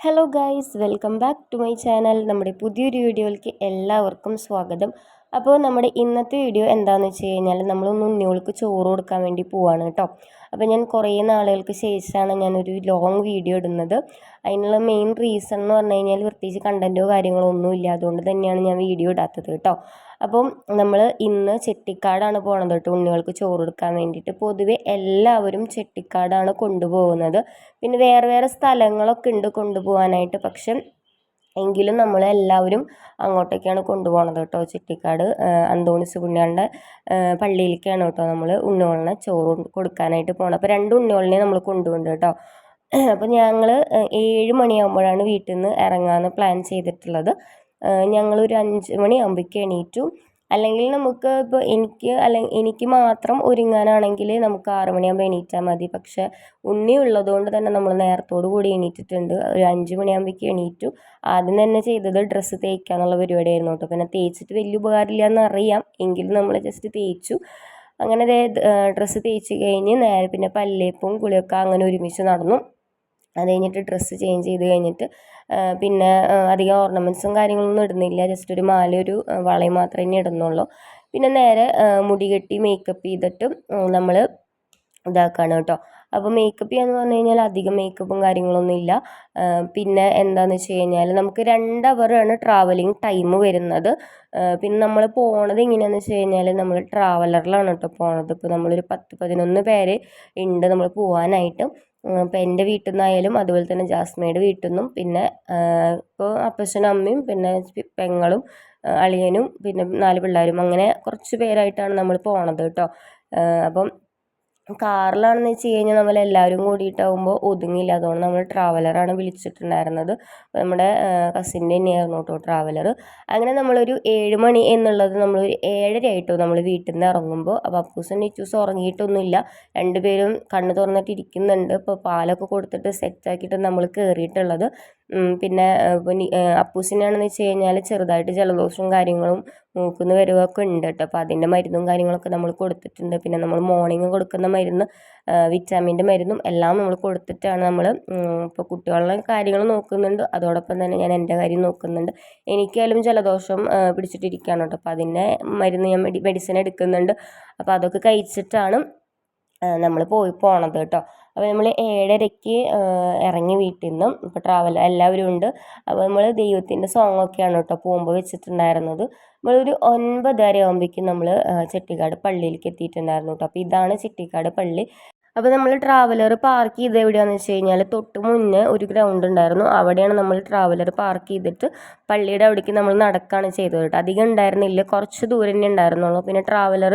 Hello guys welcome back to my channel നമ്മുടെ പുതിയൊരു വീഡിയോയിലേക്ക് എല്ലാവർക്കും സ്വാഗതം. അപ്പോൾ നമ്മുടെ ഇന്നത്തെ വീഡിയോ എന്താണെന്ന് വെച്ച് കഴിഞ്ഞാൽ നമ്മളൊന്ന് ഉണ്ണികൾക്ക് ചോറ് കൊടുക്കാൻ വേണ്ടി പോവാണ് കേട്ടോ. അപ്പോൾ ഞാൻ കുറേ നാളുകൾക്ക് ശേഷമാണ് ഞാനൊരു ലോങ് വീഡിയോ ഇടുന്നത്. അതിനുള്ള മെയിൻ റീസൺ എന്ന് പറഞ്ഞു കഴിഞ്ഞാൽ പ്രത്യേകിച്ച് കണ്ടന്റോ കാര്യങ്ങളോ ഒന്നും ഇല്ല അതുകൊണ്ട് തന്നെയാണ് ഞാൻ വീഡിയോ ഇടാത്തത് കേട്ടോ. അപ്പം നമ്മൾ ഇന്ന് ചെട്ടിക്കാടാണ് പോണത് കേട്ടോ ഉണ്ണികൾക്ക് ചോറ് കൊടുക്കാൻ വേണ്ടിയിട്ട്. പൊതുവെ എല്ലാവരും ചെട്ടിക്കാടാണ് കൊണ്ടുപോകുന്നത്. പിന്നെ വേറെ വേറെ സ്ഥലങ്ങളൊക്കെ ഉണ്ട് കൊണ്ടുപോകാനായിട്ട്. പക്ഷെ എങ്കിലും നമ്മൾ എല്ലാവരും അങ്ങോട്ടേക്കാണ് കൊണ്ടുപോകണത് കേട്ടോ ചെട്ടിക്കാട് അന്തോണിസ് പുണ്യാളുടെ പള്ളിയിലേക്കാണ് കേട്ടോ നമ്മൾ ഉണ്ണിയോളിനെ ചോറ് കൊടുക്കാനായിട്ട് പോകണം അപ്പോൾ രണ്ട് ഉണ്ണിയോളിനെ നമ്മൾ കൊണ്ടുപോകുന്നുണ്ട് കേട്ടോ അപ്പോൾ ഞങ്ങൾ ഏഴ് മണിയാകുമ്പോഴാണ് വീട്ടിൽ നിന്ന് ഇറങ്ങാമെന്ന് പ്ലാൻ ചെയ്തിട്ടുള്ളത്. ഞങ്ങളൊരു അഞ്ച് മണിയാകുമ്പോഴേക്ക് എണീറ്റു. അല്ലെങ്കിൽ നമുക്ക് ഇപ്പോൾ എനിക്ക് അല്ലെങ്കിൽ എനിക്ക് മാത്രം ഒരുങ്ങാനാണെങ്കിൽ നമുക്ക് ആറ് മണിയാകുമ്പോൾ എണീറ്റാൽ മതി. പക്ഷേ ഉണ്ണി ഉള്ളതുകൊണ്ട് തന്നെ നമ്മൾ നേരത്തോടു കൂടി എണീറ്റിട്ടുണ്ട്. ഒരു അഞ്ച് മണിയാകുമ്പോഴേക്ക് എണീറ്റു. ആദ്യം തന്നെ ചെയ്തത് ഡ്രസ്സ് തേക്കുക എന്നുള്ള പരിപാടിയായിരുന്നു കേട്ടോ പിന്നെ തേച്ചിട്ട് വലിയ ഉപകാരമില്ല എന്നറിയാം എങ്കിലും നമ്മൾ ജസ്റ്റ് തേച്ചു. അങ്ങനെ ഡ്രസ്സ് തേച്ച് കഴിഞ്ഞ് നേരെ പിന്നെ പല്ലേപ്പും കുളിയൊക്കെ അങ്ങനെ ഒരുമിച്ച് നടന്നു. അത് കഴിഞ്ഞിട്ട് ഡ്രസ്സ് ചേഞ്ച് ചെയ്ത് കഴിഞ്ഞിട്ട് പിന്നെ അധികം ഓർണമെന്റ്സും കാര്യങ്ങളൊന്നും ഇടുന്നില്ല. ജസ്റ്റ് ഒരു മാലയൊരു വളയും മാത്രമേ ഇടുന്നുള്ളൂ. പിന്നെ നേരെ മുടി കെട്ടി മേക്കപ്പ് ചെയ്തിട്ട് നമ്മൾ ഇതാക്കുകയാണ് കേട്ടോ. അപ്പോൾ മേക്കപ്പ് ചെയ്യാന്ന് പറഞ്ഞു കഴിഞ്ഞാൽ അധികം മേക്കപ്പും കാര്യങ്ങളൊന്നും ഇല്ല. പിന്നെ എന്താണെന്ന് വെച്ച് കഴിഞ്ഞാൽ നമുക്ക് രണ്ട് അവറാണ് ട്രാവലിംഗ് ടൈം വരുന്നത്. പിന്നെ നമ്മൾ പോണത് എങ്ങനെയാണെന്ന് വെച്ച് കഴിഞ്ഞാൽ നമ്മൾ ട്രാവലറിലാണ് കേട്ടോ പോണത്. ഇപ്പോൾ നമ്മളൊരു പത്ത് പതിനൊന്ന് പേര് ഉണ്ട് നമ്മൾ പോകാനായിട്ട് ഇപ്പോൾ എന്റെ വീട്ടിൽ നിന്നായാലും അതുപോലെ തന്നെ ജാസ്മയുടെ വീട്ടിൽ നിന്നും പിന്നെ ഇപ്പോൾ അപ്പച്ചനും അമ്മയും പിന്നെ പെങ്ങളും അളിയനും പിന്നെ നാല് പിള്ളേരും അങ്ങനെ കുറച്ച് പേരായിട്ടാണ് നമ്മൾ പോണത് കേട്ടോ. അപ്പം കാറിലാണെന്ന് വെച്ച് കഴിഞ്ഞാൽ നമ്മൾ എല്ലാവരും കൂടിയിട്ടാകുമ്പോൾ ഒതുങ്ങില്ല അതുകൊണ്ട് നമ്മൾ ട്രാവലറാണ് വിളിച്ചിട്ടുണ്ടായിരുന്നത്. നമ്മുടെ കസിന്റെ തന്നെയായിരുന്നു കേട്ടോ ട്രാവലർ അങ്ങനെ നമ്മളൊരു ഏഴ് മണി എന്നുള്ളത് നമ്മൾ ഒരു ഏഴര ആയിട്ടോ നമ്മൾ വീട്ടിൽ നിന്ന് ഇറങ്ങുമ്പോൾ. അപ്പോൾ അപ്പൂസും നിറ്റൂസും ഉറങ്ങിയിട്ടൊന്നുമില്ല. രണ്ടുപേരും കണ്ണ് തുറന്നിട്ട് ഇരിക്കുന്നുണ്ട് ഇപ്പോൾ പാലൊക്കെ കൊടുത്തിട്ട് സെറ്റാക്കിയിട്ട് നമ്മൾ കയറിയിട്ടുള്ളത്. പിന്നെ അപ്പൂസിനാണെന്ന് വെച്ച് കഴിഞ്ഞാൽ ചെറുതായിട്ട് ജലദോഷവും കാര്യങ്ങളും മൂക്കുന്ന വരുവൊക്കെ ഉണ്ട് കേട്ടോ. അപ്പോൾ അതിന്റെ മരുന്നും കാര്യങ്ങളൊക്കെ നമ്മൾ കൊടുത്തിട്ടുണ്ട്. പിന്നെ നമ്മൾ മോർണിംഗ് കൊടുക്കുന്ന മരുന്ന് വിറ്റാമിന്റെ മരുന്നും എല്ലാം നമ്മൾ കൊടുത്തിട്ടാണ് നമ്മൾ ഇപ്പോൾ കുട്ടികളുടെ കാര്യങ്ങൾ നോക്കുന്നുണ്ട്. അതോടൊപ്പം തന്നെ ഞാൻ എന്റെ കാര്യം നോക്കുന്നുണ്ട്. എനിക്കായാലും ജലദോഷം പിടിച്ചിട്ടിരിക്കുകയാണ് കേട്ടോ. അപ്പോൾ അതിന്റെ മരുന്ന് ഞാൻ മെഡിസിൻ എടുക്കുന്നുണ്ട്. അപ്പോൾ അതൊക്കെ കഴിച്ചിട്ടാണ് നമ്മൾ പോയി പോണത് കേട്ടോ. അപ്പോൾ നമ്മൾ ഏഴരയ്ക്ക് ഇറങ്ങി വീട്ടിൽ നിന്നും ഇപ്പോൾ ട്രാവൽ എല്ലാവരും ഉണ്ട്. അപ്പോൾ നമ്മൾ ദൈവത്തിന്റെ സോങ്ങൊക്കെയാണ് കേട്ടോ പോകുമ്പോൾ വെച്ചിട്ടുണ്ടായിരുന്നത്. നമ്മളൊരു ഒൻപതര ആകുമ്പോഴേക്കും നമ്മൾ ചെട്ടിക്കാട് പള്ളിയിലേക്ക് എത്തിയിട്ടുണ്ടായിരുന്നു കേട്ടോ. അപ്പോൾ ഇതാണ് ചെട്ടിക്കാട് പള്ളി. അപ്പോൾ നമ്മൾ ട്രാവലർ പാർക്ക് ചെയ്ത് എവിടെയാണെന്ന് വെച്ച് കഴിഞ്ഞാൽ തൊട്ട് മുന്നേ ഒരു ഗ്രൗണ്ട് ഉണ്ടായിരുന്നു. അവിടെയാണ് നമ്മൾ ട്രാവലർ പാർക്ക് ചെയ്തിട്ട് പള്ളിയുടെ അവിടേക്ക് നമ്മൾ നടക്കുകയാണ് ചെയ്തത് കേട്ടോ. അധികം ഉണ്ടായിരുന്നില്ല. കുറച്ച് ദൂരം തന്നെ ഉണ്ടായിരുന്നുള്ളൂ. പിന്നെ ട്രാവലർ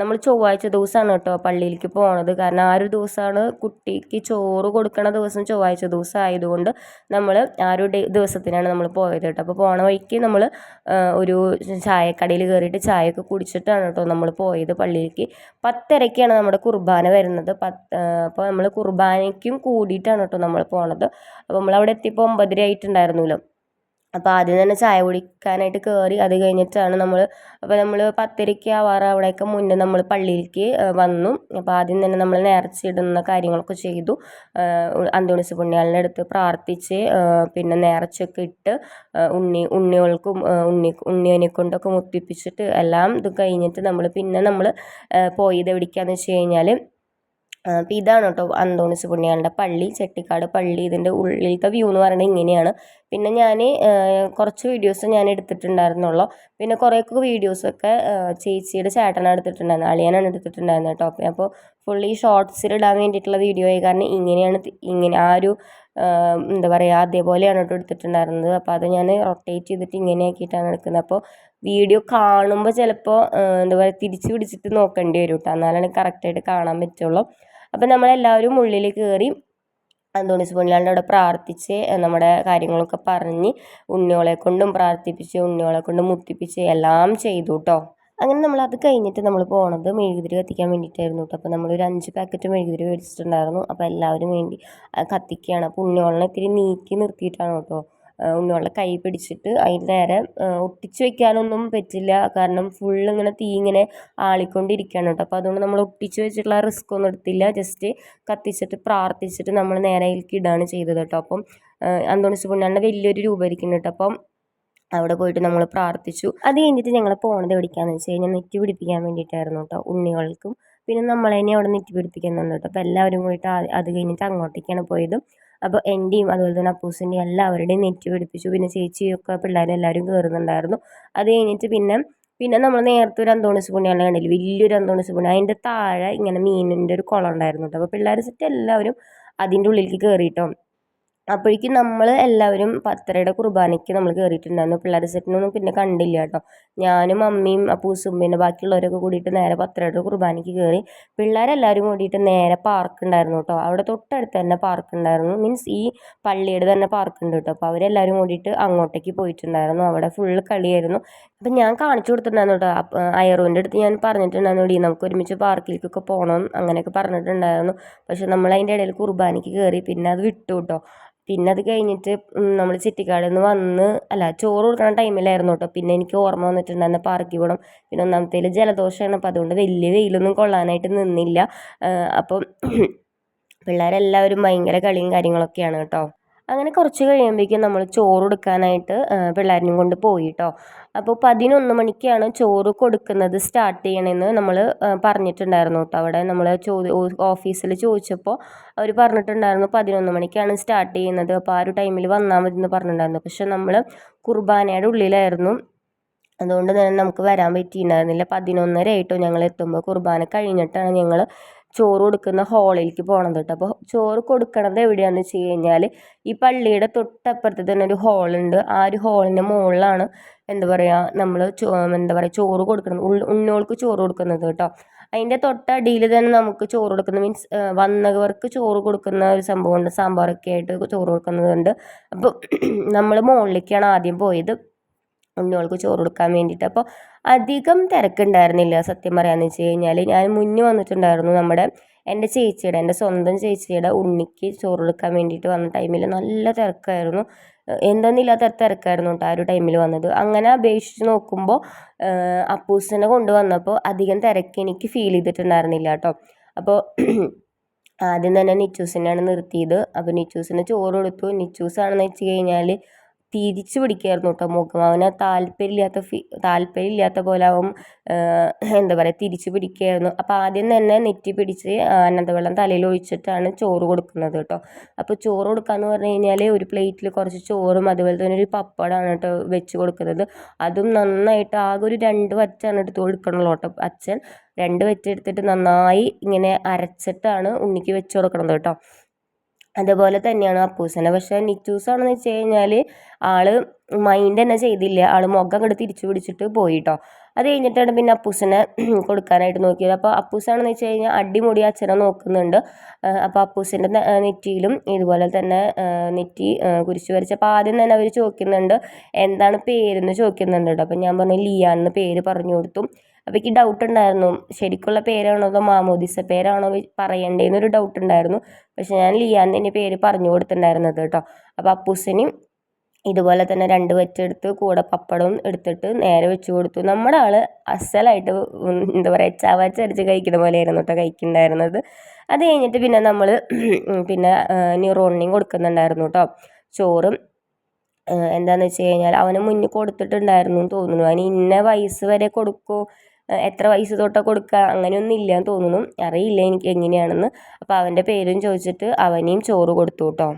നമ്മൾ ചൊവ്വാഴ്ച ദിവസമാണ് കേട്ടോ പള്ളിയിലേക്ക് പോണത്. കാരണം ആ ഒരു ദിവസമാണ് കുട്ടിക്ക് ചോറ് കൊടുക്കണ ദിവസം ചൊവ്വാഴ്ച ദിവസം ആയതുകൊണ്ട് നമ്മൾ ആ ഒരു ദിവസത്തിനാണ് നമ്മൾ പോയത് കേട്ടോ. അപ്പോൾ പോണ വഴിക്ക് നമ്മൾ ഒരു ചായക്കടയിൽ കയറിയിട്ട് ചായയൊക്കെ കുടിച്ചിട്ടാണ് കേട്ടോ നമ്മൾ പോയത് പള്ളിയിലേക്ക്. പത്തരയ്ക്കാണ് നമ്മുടെ കുർബാന വരുന്നത്. അപ്പോൾ നമ്മൾ കുർബാനയ്ക്കും കൂടിയിട്ടാണ് കേട്ടോ നമ്മൾ പോണത്. അപ്പോൾ നമ്മൾ അവിടെ എത്തിയപ്പോൾ ഒമ്പതര ആയിട്ടുണ്ടായിരുന്നല്ലോ. അപ്പോൾ ആദ്യം തന്നെ ചായ കുടിക്കാനായിട്ട് കയറി അത് കഴിഞ്ഞിട്ടാണ് നമ്മൾ അപ്പോൾ നമ്മൾ പത്തരയ്ക്ക് ആവാറ് അവിടെയൊക്കെ മുന്നേ നമ്മൾ പള്ളിയിലേക്ക് വന്നു. അപ്പോൾ ആദ്യം തന്നെ നമ്മൾ നേർച്ചയിടുന്ന കാര്യങ്ങളൊക്കെ ചെയ്തു. അന്തോണിസ് പുണ്യാളിന്റെ അടുത്ത് പ്രാർത്ഥിച്ച് പിന്നെ നേർച്ചയൊക്കെ ഇട്ട് ഉണ്ണി ഉണ്ണികൾക്കും ഉണ്ണി ഉണ്ണിയനെ കൊണ്ടൊക്കെ മുത്തിപ്പിച്ചിട്ട് എല്ലാം ഇത് കഴിഞ്ഞിട്ട് നമ്മൾ പിന്നെ നമ്മൾ പോയത് എവിടേക്കാണെന്ന് വെച്ച് കഴിഞ്ഞാൽ അപ്പോൾ ഇതാണ് കേട്ടോ അന്തോണിസ് പുണ്യാളുടെ പള്ളി ചെട്ടിക്കാട് പള്ളി. ഇതിന്റെ ഉള്ളിലത്തെ വ്യൂ എന്ന് പറയുന്നത് ഇങ്ങനെയാണ്. പിന്നെ ഞാൻ കുറച്ച് വീഡിയോസ് ഞാൻ എടുത്തിട്ടുണ്ടായിരുന്നുള്ളൂ. പിന്നെ കുറേയൊക്കെ വീഡിയോസൊക്കെ ചേച്ചിയുടെ ചേട്ടനാണ് എടുത്തിട്ടുണ്ടായിരുന്നത് അളിയനാണ് എടുത്തിട്ടുണ്ടായിരുന്നത് കേട്ടോ. അപ്പോൾ ഫുള്ളി ഷോർട്സിൽ ഇടാൻ വേണ്ടിയിട്ടുള്ള വീഡിയോ ആയി കാരണം ഇങ്ങനെയാണ് ഇങ്ങനെ ആ ഒരു എന്താ പറയുക അതേപോലെയാണ് കേട്ടോ എടുത്തിട്ടുണ്ടായിരുന്നത്. അപ്പോൾ അത് ഞാൻ റൊട്ടേറ്റ് ചെയ്തിട്ട് ഇങ്ങനെ ആക്കിയിട്ടാണ് എടുക്കുന്നത് അപ്പോൾ വീഡിയോ കാണുമ്പോൾ ചിലപ്പോൾ എന്താ പറയുക തിരിച്ച് പിടിച്ചിട്ട് നോക്കേണ്ടി വരും കേട്ടോ. എന്നാലാണ് കറക്റ്റായിട്ട് കാണാൻ പറ്റുള്ളൂ. അപ്പം നമ്മളെല്ലാവരും ഉള്ളിൽ കയറി അന്തോണിസ് പുണ്യാളിന്റെ അവിടെ പ്രാർത്ഥിച്ച് നമ്മുടെ കാര്യങ്ങളൊക്കെ പറഞ്ഞ് ഉണ്ണിയോളെ കൊണ്ടും പ്രാർത്ഥിപ്പിച്ച് ഉണ്ണിയോളെ കൊണ്ടും മുത്തിപ്പിച്ച് എല്ലാം ചെയ്തു കേട്ടോ അങ്ങനെ നമ്മൾ അത് കഴിഞ്ഞിട്ട് നമ്മൾ പോണത് മെഴുകുതിരി കത്തിക്കാൻ വേണ്ടിയിട്ടായിരുന്നു കേട്ടോ. അപ്പോൾ നമ്മളൊരു അഞ്ച് പാക്കറ്റ് മെഴുകുതിരി മേടിച്ചിട്ടുണ്ടായിരുന്നു. അപ്പോൾ എല്ലാവരും വേണ്ടി കത്തിക്കുകയാണ്. അപ്പോൾ ഉണ്ണിയോളിനെ ഇത്തിരി നീക്കി നിർത്തിയിട്ടാണ് കേട്ടോ. ഉണ്ണിവെള്ളം കൈ പിടിച്ചിട്ട് അതിന് നേരെ ഒട്ടിച്ച് വെക്കാനൊന്നും പറ്റില്ല. കാരണം ഫുൾ ഇങ്ങനെ തീ ഇങ്ങനെ ആളിക്കൊണ്ടിരിക്കുകയാണ് കേട്ടോ. അപ്പോൾ അതുകൊണ്ട് നമ്മൾ ഒട്ടിച്ച് വെച്ചിട്ടുള്ള റിസ്ക് ഒന്നും എടുത്തില്ല. ജസ്റ്റ് കത്തിച്ചിട്ട് പ്രാർത്ഥിച്ചിട്ട് നമ്മൾ നേരെ അതിലേക്ക് ഇടാണ് ചെയ്തത് കേട്ടോ. അപ്പം അന്തോണിസ് പുണ്യാളിന്റെ വലിയൊരു രൂപമായിരിക്കും കേട്ടോ. അപ്പം അവിടെ പോയിട്ട് നമ്മൾ പ്രാർത്ഥിച്ചു. അത് കഴിഞ്ഞിട്ട് ഞങ്ങൾ പോണത് എവിടേക്കാന്ന് വെച്ച് കഴിഞ്ഞാൽ നെറ്റ് പിടിപ്പിക്കാൻ വേണ്ടിയിട്ടായിരുന്നു കേട്ടോ ഉണ്ണികൾക്കും പിന്നെ നമ്മൾ തന്നെ അവിടെ നെറ്റി പിടിപ്പിക്കുന്നുണ്ട് കേട്ടോ. അപ്പോൾ എല്ലാവരും കൂടിയിട്ട് അത് കഴിഞ്ഞിട്ട് അങ്ങോട്ടേക്കാണ് പോയത്. അപ്പോൾ എന്റെയും അതുപോലെ തന്നെ അപ്പൂസിന്റെയും എല്ലാവരുടെയും നെറ്റ് പിടിപ്പിച്ചു. പിന്നെ ചേച്ചിയൊക്കെ പിള്ളേരെല്ലാവരും കയറുന്നുണ്ടായിരുന്നു അത് കഴിഞ്ഞിട്ട് പിന്നെ പിന്നെ നമ്മൾ നേരത്തെ ഒരു അന്തോണിസ് പുണ്യാണ് കണ്ടില്ല? വലിയൊരു അന്തോണിസ് പുണ്യ. അതിന്റെ താഴെ ഇങ്ങനെ മീനിന്റെ ഒരു കുളം ഉണ്ടായിരുന്നു കേട്ടോ. അപ്പോൾ പിള്ളേർ സെറ്റ് എല്ലാവരും അതിന്റെ ഉള്ളിലേക്ക് കയറിയിട്ടോ അപ്പോഴേക്കും നമ്മൾ എല്ലാവരും പത്തരയുടെ കുർബാനയ്ക്ക് നമ്മൾ കയറിയിട്ടുണ്ടായിരുന്നു പിള്ളേരെ സെറ്റിനൊന്നും പിന്നെ കണ്ടില്ല കേട്ടോ. ഞാനും അമ്മയും അപ്പൂസും പിന്നെ ബാക്കിയുള്ളവരൊക്കെ കൂടിയിട്ട് നേരെ പത്തരയുടെ കുർബാനയ്ക്ക് കയറി പിള്ളേരെല്ലാവരും കൂടിയിട്ട് നേരെ പാർക്ക് ഉണ്ടായിരുന്നു കേട്ടോ. അവിടെ തൊട്ടടുത്ത് തന്നെ പാർക്ക് ഉണ്ടായിരുന്നു. മീൻസ് ഈ പള്ളിയുടെ തന്നെ പാർക്ക് ഉണ്ട് കേട്ടോ. അപ്പോൾ അവരെല്ലാവരും കൂടിയിട്ട് അങ്ങോട്ടേക്ക് പോയിട്ടുണ്ടായിരുന്നു. അവിടെ ഫുള്ള് കളിയായിരുന്നു. അപ്പം ഞാൻ കാണിച്ചു കൊടുത്തിട്ടുണ്ടായിരുന്നു കേട്ടോ അയറുവിന്റെ അടുത്ത് ഞാൻ പറഞ്ഞിട്ടുണ്ടായിരുന്നു ഡി നമുക്ക് ഒരുമിച്ച് പാർക്കിലേക്കൊക്കെ പോകണം അങ്ങനെയൊക്കെ പറഞ്ഞിട്ടുണ്ടായിരുന്നു. പക്ഷെ നമ്മൾ അതിന്റെ ഇടയിൽ കുർബാനയ്ക്ക് കയറി പിന്നെ അത് വിട്ടു കേട്ടോ പിന്നെ അത് കഴിഞ്ഞിട്ട് നമ്മൾ ചിറ്റിക്കാട് നിന്ന് വന്ന് അല്ല ചോറ് കൊടുക്കുന്ന ടൈമിലായിരുന്നു കേട്ടോ പിന്നെ എനിക്ക് ഓർമ്മ വന്നിട്ടുണ്ടായിരുന്നു പാർക്കി പോകണം പിന്നെ ഒന്നാമത്തേൽ ജലദോഷമാണ് അപ്പോൾ അതുകൊണ്ട് വലിയ വെയിലൊന്നും കൊള്ളാനായിട്ട് നിന്നില്ല. അപ്പം പിള്ളേരെല്ലാവരും ഭയങ്കര കളിയും കാര്യങ്ങളൊക്കെയാണ് കേട്ടോ അങ്ങനെ കുറച്ച് കഴിയുമ്പോഴേക്കും നമ്മൾ ചോറ് കൊടുക്കാനായിട്ട് പിള്ളേരിനെയും കൊണ്ട് പോയി കേട്ടോ അപ്പോൾ പതിനൊന്ന് മണിക്കാണ് ചോറ് കൊടുക്കുന്നത് സ്റ്റാർട്ട് ചെയ്യണമെന്ന് നമ്മൾ പറഞ്ഞിട്ടുണ്ടായിരുന്നു കേട്ടോ അവിടെ നമ്മൾ ചോദി ഓഫീസിൽ ചോദിച്ചപ്പോൾ അവർ പറഞ്ഞിട്ടുണ്ടായിരുന്നു പതിനൊന്ന് മണിക്കാണ് സ്റ്റാർട്ട് ചെയ്യുന്നത് അപ്പോൾ ആ ഒരു ടൈമിൽ വന്നാൽ മതി എന്ന് പറഞ്ഞിട്ടുണ്ടായിരുന്നു. പക്ഷെ നമ്മൾ കുർബാനയുടെ ഉള്ളിലായിരുന്നു. അതുകൊണ്ട് തന്നെ നമുക്ക് വരാൻ പറ്റിയിട്ടുണ്ടായിരുന്നില്ല. പതിനൊന്നര ആയിട്ടോ ഞങ്ങൾ എത്തുമ്പോൾ കുർബാന കഴിഞ്ഞിട്ടാണ് ഞങ്ങൾ ചോറ് കൊടുക്കുന്ന ഹാളിലേക്ക് പോകണത് കേട്ടോ അപ്പോൾ ചോറ് കൊടുക്കണത് എവിടെയാണെന്ന് വെച്ച് കഴിഞ്ഞാൽ ഈ പള്ളിയുടെ തൊട്ടപ്പുറത്ത് തന്നെ ഒരു ഹാളുണ്ട് ആ ഒരു ഹാളിന്റെ മുകളിലാണ് എന്താ പറയുക നമ്മൾ എന്താ പറയുക ചോറ് കൊടുക്കുന്നത് ഉണ്ണോൾക്ക് ചോറ് കൊടുക്കുന്നത് കേട്ടോ അതിന്റെ തൊട്ടടിയിൽ തന്നെ നമുക്ക് ചോറ് കൊടുക്കുന്ന മീൻസ് വന്നവർക്ക് ചോറ് കൊടുക്കുന്ന ഒരു സംഭവമുണ്ട്. സാമ്പാറൊക്കെ ആയിട്ട് ചോറ് കൊടുക്കുന്നതുണ്ട്. അപ്പോൾ നമ്മൾ മുകളിലേക്കാണ് ആദ്യം പോയത്. ഉണ്ണികൾക്ക് ചോറ് കൊടുക്കാൻ വേണ്ടിയിട്ട്. അപ്പോൾ അധികം തിരക്കുണ്ടായിരുന്നില്ല സത്യം പറയാമെന്ന് വെച്ച് കഴിഞ്ഞാൽ ഞാൻ മുന്നേ വന്നിട്ടുണ്ടായിരുന്നു നമ്മുടെ എന്റെ ചേച്ചിയുടെ എന്റെ സ്വന്തം ചേച്ചിയുടെ ഉണ്ണിക്ക് ചോറ് കൊടുക്കാൻ വേണ്ടിയിട്ട് വന്ന ടൈമിൽ നല്ല തിരക്കായിരുന്നു. എന്തെന്നില്ലാത്ത തിരക്കായിരുന്നു കേട്ടോ ആ ഒരു ടൈമിൽ വന്നത്. അങ്ങനെ അപേക്ഷിച്ച് നോക്കുമ്പോൾ അപ്പൂസിനെ കൊണ്ടുവന്നപ്പോൾ അധികം തിരക്ക് എനിക്ക് ഫീൽ ചെയ്തിട്ടുണ്ടായിരുന്നില്ല കേട്ടോ. അപ്പോൾ ആദ്യം തന്നെ നിച്ചൂസിനെയാണ് നിർത്തിയത്. അപ്പോൾ നിച്ചൂസിന് ചോറ് കൊടുത്തു. നിച്ചൂസാണെന്ന് വെച്ച് കഴിഞ്ഞാൽ തിരിച്ചു പിടിക്കുകയായിരുന്നു കേട്ടോ മുഖം അവന് താല്പര്യമില്ലാത്ത ഫീ താല്പര്യമില്ലാത്ത പോലെ അവൻ എന്താ പറയുക തിരിച്ചു പിടിക്കുകയായിരുന്നു അപ്പോൾ ആദ്യം തന്നെ നെറ്റി പിടിച്ച് അനന്തവെള്ളം തലയിൽ ഒഴിച്ചിട്ടാണ് ചോറ് കൊടുക്കുന്നത് കേട്ടോ അപ്പോൾ ചോറ് കൊടുക്കാന്ന് പറഞ്ഞു കഴിഞ്ഞാൽ ഒരു പ്ലേറ്റിൽ കുറച്ച് ചോറും അതുപോലെ തന്നെ ഒരു പപ്പടമാണ് കേട്ടോ വെച്ച് കൊടുക്കുന്നത്. അതും നന്നായിട്ട് ആകെ ഒരു രണ്ട് വറ്റാണ് എടുത്ത് കൊടുക്കണുള്ളൂ കേട്ടോ അച്ഛൻ രണ്ട് വെച്ചെടുത്തിട്ട് നന്നായി ഇങ്ങനെ അരച്ചിട്ടാണ് ഉണ്ണിക്ക് വെച്ച് കൊടുക്കണത് കേട്ടോ അതുപോലെ തന്നെയാണ് അപ്പൂസനെ പക്ഷേ നിറ്റൂസാണെന്ന് വെച്ച് കഴിഞ്ഞാൽ ആൾ മൈൻഡ് തന്നെ ചെയ്തില്ല. ആൾ മുഖം അങ്ങോട്ട് തിരിച്ചു പിടിച്ചിട്ട് പോയിട്ടോ. അത് കഴിഞ്ഞിട്ടാണ് പിന്നെ അപ്പൂസിനെ കൊടുക്കാനായിട്ട് നോക്കിയത്. അപ്പോൾ അപ്പൂസാണെന്ന് വെച്ച് കഴിഞ്ഞാൽ അടിമുടി അച്ഛനെ നോക്കുന്നുണ്ട്. അപ്പോൾ അപ്പൂസിന്റെ നെറ്റിയിലും ഇതുപോലെ തന്നെ നെറ്റി കുരിശ് വരച്ചപ്പോൾ ആദ്യം തന്നെ അവർ ചോദിക്കുന്നുണ്ട് എന്താണ് പേരെന്ന് ചോദിക്കുന്നുണ്ട് കേട്ടോ. അപ്പോൾ ഞാൻ പറഞ്ഞു ലിയാന്ന് പേര് പറഞ്ഞു കൊടുത്തു. അപ്പോൾ എനിക്ക് ഡൗട്ട് ഉണ്ടായിരുന്നു. ശരിക്കുള്ള പേരാണോ അതോ മാമോദിസ പേരാണോ പറയേണ്ടതെന്നൊരു ഡൗട്ട് ഉണ്ടായിരുന്നു. പക്ഷേ ഞാൻ ലിയാന്റെ പേര് പറഞ്ഞു കൊടുത്തിട്ടുണ്ടായിരുന്നത് കേട്ടോ. അപ്പോൾ അപ്പൂസിനും ഇതുപോലെ തന്നെ രണ്ട് വെച്ചെടുത്ത് കൂടെ പപ്പടവും എടുത്തിട്ട് നേരെ വെച്ച് കൊടുത്തു. നമ്മുടെ ആൾ അസലായിട്ട് എന്താ പറയുക ചവച്ചരച്ച് കഴിക്കുന്ന പോലെയായിരുന്നു കേട്ടോ കഴിക്കുന്നുണ്ടായിരുന്നത്. അത് കഴിഞ്ഞിട്ട് പിന്നെ നമ്മൾ പിന്നെ ന്യൂറോണിനെയും കൊടുക്കുന്നുണ്ടായിരുന്നു കേട്ടോ. ചോറും എന്താണെന്ന് വെച്ച് കഴിഞ്ഞാൽ അവന് മുന്നിൽ കൊടുത്തിട്ടുണ്ടായിരുന്നു എന്ന് തോന്നുന്നു. അവന് ഇന്ന വയസ്സ് വരെ കൊടുക്കൂ. എത്ര പൈസ തൊട്ടാണ് കൊടുക്കുക അങ്ങനെയൊന്നും ഇല്ലയെന്ന് തോന്നുന്നു. അറിയില്ല എനിക്ക് എങ്ങനെയാണെന്ന്. അപ്പോൾ അവന്റെ പേരും ചോദിച്ചിട്ട് അവനെയും ചോറ് കൊടുത്തു കേട്ടോ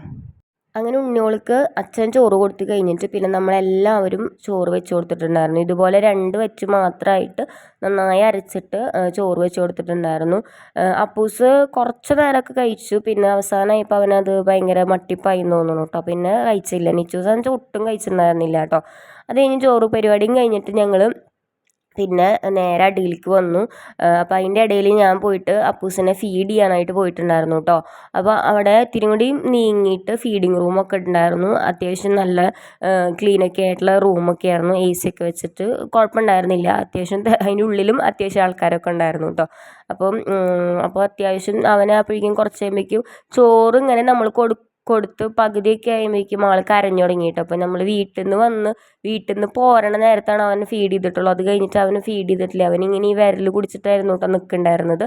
അങ്ങനെ ഉണ്ണിയോൾക്ക് അച്ഛൻ ചോറ് കൊടുത്തു കഴിഞ്ഞിട്ട് പിന്നെ നമ്മളെല്ലാവരും ചോറ് വെച്ച് കൊടുത്തിട്ടുണ്ടായിരുന്നു. ഇതുപോലെ രണ്ട് വെച്ച് മാത്രമായിട്ട് നന്നായി അരച്ചിട്ട് ചോറ് വെച്ച് കൊടുത്തിട്ടുണ്ടായിരുന്നു. അപ്പൂസ് കുറച്ച് നേരമൊക്കെ കഴിച്ചു. പിന്നെ അവസാനമായപ്പോൾ അവനത് ഭയങ്കര മട്ടിപ്പായി തോന്നുന്നു കേട്ടോ പിന്നെ കഴിച്ചില്ല. നിച്ചൂസ് ഒട്ടും കഴിച്ചിട്ടുണ്ടായിരുന്നില്ല കേട്ടോ അത് കഴിഞ്ഞ് ചോറ് പരിപാടിയും കഴിഞ്ഞിട്ട് ഞങ്ങൾ പിന്നെ നേരെ അടിയിലേക്ക് വന്നു. അപ്പോൾ അതിന്റെ ഇടയിൽ ഞാൻ പോയിട്ട് അപ്പൂസിനെ ഫീഡ് ചെയ്യാനായിട്ട് പോയിട്ടുണ്ടായിരുന്നു കേട്ടോ അപ്പോൾ അവിടെ ഇത്തിരി കൂടി നീങ്ങിയിട്ട് ഫീഡിങ് റൂമൊക്കെ ഉണ്ടായിരുന്നു. അത്യാവശ്യം നല്ല ക്ലീനൊക്കെ ആയിട്ടുള്ള റൂമൊക്കെ ആയിരുന്നു. എ സി ഒക്കെ വെച്ചിട്ട് കുഴപ്പമുണ്ടായിരുന്നില്ല. അത്യാവശ്യം അതിന്റെ ഉള്ളിലും അത്യാവശ്യം ആൾക്കാരൊക്കെ ഉണ്ടായിരുന്നു കേട്ടോ അപ്പം അപ്പോൾ അത്യാവശ്യം അവനെ അപ്പോഴേക്കും കുറച്ച് കഴിയുമ്പോഴേക്കും ചോറ് ഇങ്ങനെ നമ്മൾ കൊടുക്കും കൊടുത്ത് പകുതിയൊക്കെ ആയപ്പോഴേക്കും ആൾ കരഞ്ഞു തുടങ്ങിയിട്ട്. അപ്പോൾ നമ്മൾ വീട്ടിൽ നിന്ന് വന്ന് വീട്ടിൽ നിന്ന് പോരണ നേരത്താണ് അവന് ഫീഡ് ചെയ്തിട്ടുള്ളൂ അത് കഴിഞ്ഞിട്ട് അവന് ഫീഡ് ചെയ്തിട്ടില്ല. അവനിങ്ങനെ ഈ വിരൽ കുടിച്ചിട്ടായിരുന്നു കേട്ടോ നിൽക്കുന്നുണ്ടായിരുന്നത്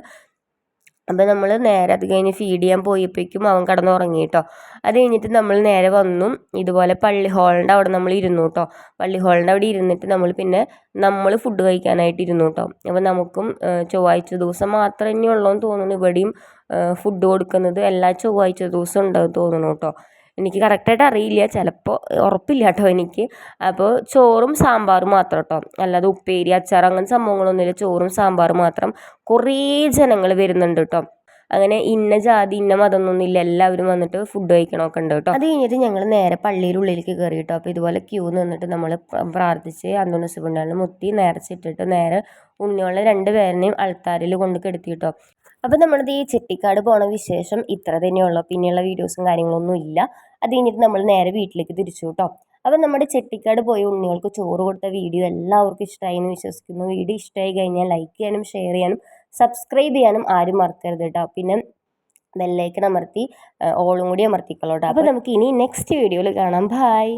അപ്പോൾ നമ്മൾ നേരെ അത് കഴിഞ്ഞ് ഫീഡ് ചെയ്യാൻ പോയപ്പോഴേക്കും അവൻ കിടന്ന് ഉറങ്ങി കേട്ടോ. അത് കഴിഞ്ഞിട്ട് നമ്മൾ നേരെ വന്നു. ഇതുപോലെ പള്ളി ഹാളിന്റെ അവിടെ നമ്മൾ ഇരുന്നു കേട്ടോ. പള്ളി ഹാളിന്റെ അവിടെ ഇരുന്നിട്ട് നമ്മൾ പിന്നെ നമ്മൾ ഫുഡ് കഴിക്കാനായിട്ട് ഇരുന്നു കേട്ടോ. അപ്പോൾ നമുക്കും ചൊവ്വാഴ്ച ദിവസം മാത്രമേ ഉള്ളൂ എന്ന് തോന്നുന്നു. ഇവിടെയും ഫുഡ് കൊടുക്കുന്നത് എല്ലാ ചൊവ്വാഴ്ച ദിവസം ഉണ്ടാവും തോന്നുന്നു കേട്ടോ. എനിക്ക് കറക്റ്റായിട്ട് അറിയില്ല ചിലപ്പോൾ ഉറപ്പില്ല കേട്ടോ എനിക്ക്. അപ്പോൾ ചോറും സാമ്പാറും മാത്രം കേട്ടോ അല്ലാതെ ഉപ്പേരി അച്ചാർ അങ്ങനത്തെ സംഭവങ്ങളൊന്നുമില്ല. ചോറും സാമ്പാറും മാത്രം കുറേ ജനങ്ങൾ വരുന്നുണ്ട് കേട്ടോ അങ്ങനെ ഇന്ന ജാതി ഇന്ന മതം ഒന്നുമില്ല എല്ലാവരും വന്നിട്ട് ഫുഡ് കഴിക്കണമൊക്കെ ഉണ്ട് കേട്ടോ അത് കഴിഞ്ഞിട്ട് ഞങ്ങൾ നേരെ പള്ളിയുടെ ഉള്ളിലേക്ക് കയറി കേട്ടോ അപ്പോൾ ഇതുപോലെ ക്യൂ നിന്നിട്ട് നമ്മൾ പ്രാർത്ഥിച്ച് അന്തോണസ് പിണ്ണാലിന് മുത്തി നേർച്ചിട്ടിട്ട് നേരെ ഉണ്ണിയുള്ള രണ്ട് പേരിനെയും അൾത്താരിൽ കൊണ്ട് കെടുത്തി കേട്ടോ അപ്പോൾ നമ്മളത് ഈ ചെട്ടിക്കാട് പോണ വിശേഷം ഇത്ര തന്നെയുള്ളൂ. പിന്നെയുള്ള വീഡിയോസും കാര്യങ്ങളൊന്നും ഇല്ല അത് കഴിഞ്ഞിട്ട് നമ്മൾ നേരെ വീട്ടിലേക്ക് തിരിച്ചു കേട്ടോ അപ്പം നമ്മുടെ ചെട്ടിക്കാട് പോയി ഉണ്ണികൾക്ക് ചോറ് കൊടുത്ത വീഡിയോ എല്ലാവർക്കും ഇഷ്ടമായി എന്ന് വിശ്വസിക്കുന്നു. വീഡിയോ ഇഷ്ടമായി കഴിഞ്ഞാൽ ലൈക്ക് ചെയ്യാനും ഷെയർ ചെയ്യാനും സബ്സ്ക്രൈബ് ചെയ്യാനും ആരും മറക്കരുത് കേട്ടോ പിന്നെ ബെല്ലൈക്കൺ അമർത്തി ഓളും കൂടി അമർത്തിക്കോളൂ കേട്ടോ അപ്പോൾ നമുക്ക് ഇനി നെക്സ്റ്റ് വീഡിയോയിൽ കാണാം. ബായ്